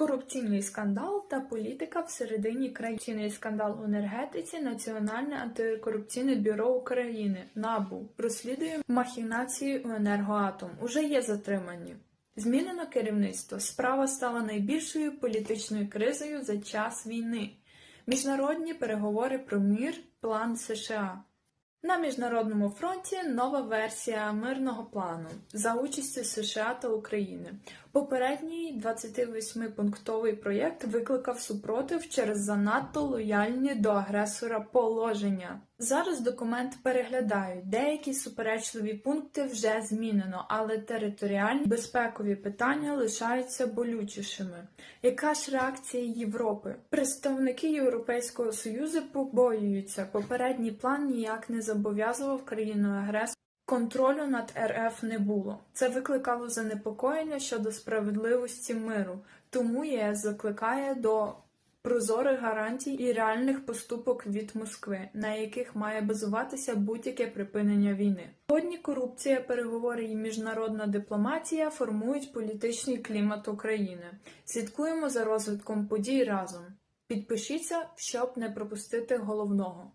Корупційний скандал та політика всередині країни. Скандал у енергетиці Національне антикорупційне бюро України НАБУ розслідує махінації у енергоатом. Уже є затримані. Змінено керівництво. Справа стала найбільшою політичною кризою за час війни. Міжнародні переговори про мір, план США. На міжнародному фронті нова версія мирного плану за участю США та України. Попередній 28-пунктовий проєкт викликав супротив через занадто лояльні до агресора положення. Зараз документ переглядають. Деякі суперечливі пункти вже змінено, але територіальні безпекові питання лишаються болючішими. Яка ж реакція Європи? Представники Європейського союзу побоюються. Попередній план ніяк не зобов'язував країну агресора. Контролю над РФ не було. Це викликало занепокоєння щодо справедливості миру. Тому ЄС закликає до прозорих гарантій і реальних поступок від Москви, на яких має базуватися будь-яке припинення війни. Сьогодні корупція, переговори і міжнародна дипломатія формують політичний клімат України. Слідкуємо за розвитком подій разом. Підпишіться, щоб не пропустити головного.